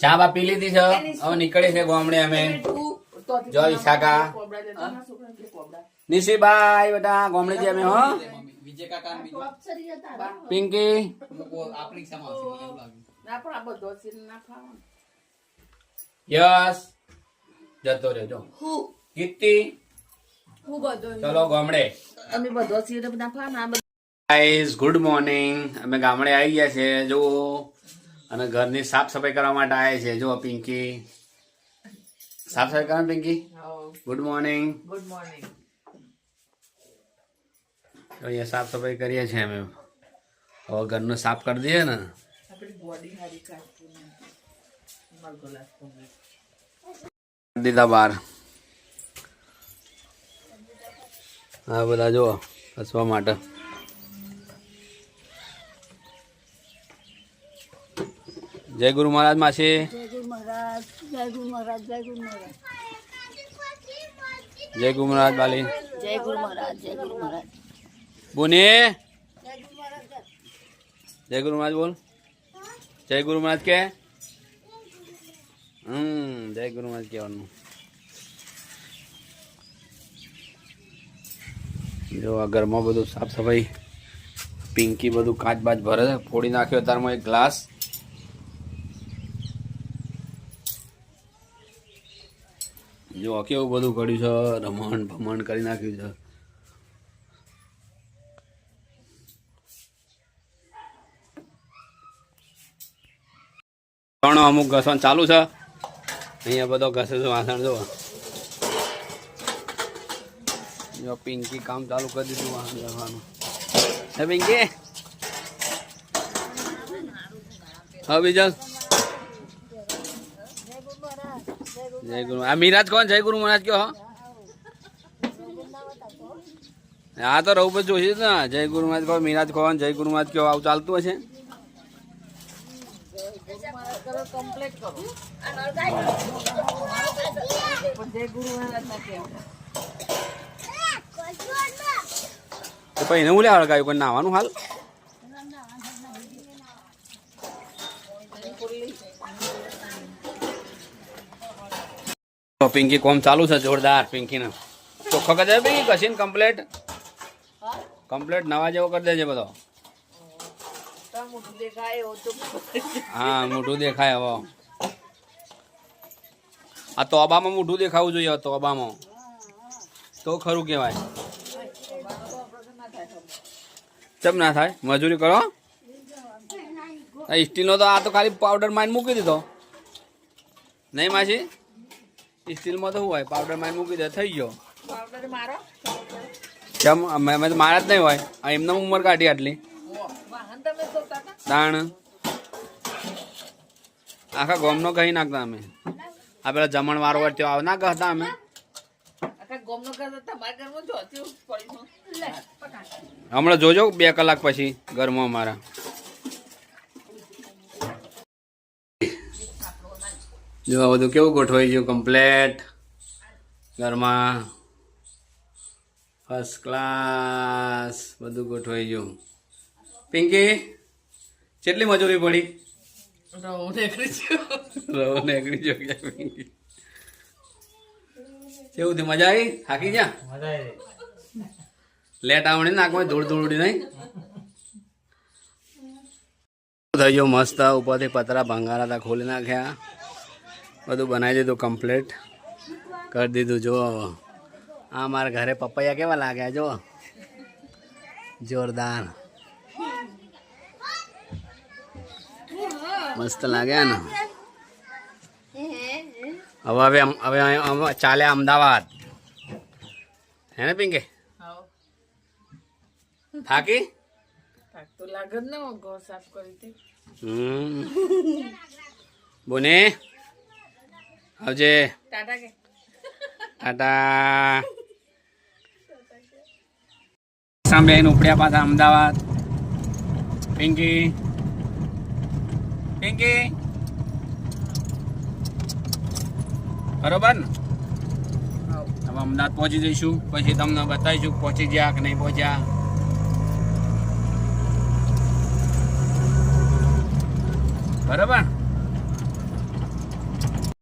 ચા બા પી લીધી છે? હવે નીકળી છે ગામડે અમે. જય વિશાખા નિશીભાઈ બધા ગામડે જઈએ અમે હો. પિંકી. યસ. જતો રહેજો. કીર્તિ. હું બધો ચલો ગામડે. અમે બધો સીન ના ગુડ મોર્નિંગ અમે ગામડે આવી ગયા છે જો અને ઘરની સાફ સફાઈ કરવા માટે આવ્યા છે. જો પિંકી. સાફ સફાઈ કરવા Pinky? Good morning good morning તો અહીંયા સાફ સફાઈ કરીએ છીએ અમે. હવે ઘરનું સાફ કરી દઈએ ને. દીધા બાર. હા બધા જુઓ હસવા માટે. જય ગુરુ મહારાજ માસી જય ગુરુ મહારાજ જય ગુરુ મહારાજ જય ગુરુ મહારાજ જય ગુરુ મહારાજ બાલી જય ગુરુ મહારાજ જય ગુરુ મહારાજ બોને જય ગુરુ મહારાજ બોલ જય ગુરુ મહારાજ કે હમ જય ગુરુ મહારાજ કહેવાનું જો આ ઘરમાં બધું સાફ સફાઈ પિંકી બધું કાચ બાચ ભરે છે ફોડી નાખ્યો તારમાં એક ગ્લાસ જો કેવું બધું કર્યું છે? રમણ ભમણ કરી નાખ્યું છે. ત્રણ અમુક ઘસવાનું ચાલુ છે. અહીંયા બધો ઘસે છે વાસણ જો જો પિંકી કામ ચાલુ કરી દીધું વાસણ ઘસવાનું હે પિંકી? હા બીજા જય ગુરુ. આ મિરાજ કોણ? જય ગુરુ મહારાજ કયો હો? તો રહું પછી જોઈશું ને. જય ગુરુ મહારાજ કહો, મિરાજ કોણ જય ગુરુ મહારાજ કયો, આવું ચાલતું હશે? પછી એને હું લે હળગાવ્યું નાવાનું હાલ? તો પિંકી કોમ ચાલુ છે? જોરદાર પિંકી ને. ચોખ્ખો કરી દે પિંકી કશીને કમ્પ્લેટ કમ્પ્લેટ નવા જેવો કરી દેજે બધો. હા મોઢું દેખાય હવે. આ તોબામાં મોઢું દેખાવું જોઈએ તોબામાં તો ખરું કહેવાય. ચમ ના થાય? મજૂરી કરો આ સ્ટીલનો તો આ તો ખાલી પાવડર માઇન મૂકી દીધો. નહીં માસી? સ્ટીલમાં તો શું હોય? પાવડર માઇન મૂકી દે થઈ ગયો. કેમ? અમે તો મારા જ નહીં હોય. આ એમને ઉંમર કાઢી આટલી. તાણ આખા ગોમનો કહી નાખતા અમે. આ પેલા જમણ વારો વાર ત્યાં ના કહેતા અમે. હમણાં જોજો બે કલાક પછી ઘરમાં અમારા. જો આ બધું કેવું ગોઠવાઈ ગયું કમ્પ્લેટ ઘરમાં ફર્સ્ટ ક્લાસ બધું ગોઠવાઈ ગયું. પિંકી કેટલી મજૂરી પડી? રવો નીકળી ગયો કે પિંકી. કેવું થયું? મજા આવી? થાકી જા લેટ આવણી નાખવાની ધૂળ ધૂળ ઉડી નહીં? થઈ ગયો? મસ્ત ઉપરથી પતરા ભંગારા હતા ખોલી નાખ્યા. બધું બનાવી દીધું કમ્પ્લીટ કરી દીધું જો આ મારા ઘરે પપૈયા કેવા લાગ્યા જો જોરદાર. મસ્ત લાગ્યા ને. હવે હવે અમ- હવે અમે ચાલે અમદાવાદ. હે ને પિંકે? હાવ થાકી? થાક તો લાગે જ ને હું ઘર સાફ કરી હતી. હમ. બોને? આવજે. ટાટા કે. ટાટા. ઉપડ્યા પાછા અમદાવાદ. પિંકી. પિંકી. બરોબર ને? હવે અમદાવાદ પહોંચી જઈશું. પછી તમને બતાવીશું પહોંચી ગયા કે નહીં પહોંચ્યા. બરાબર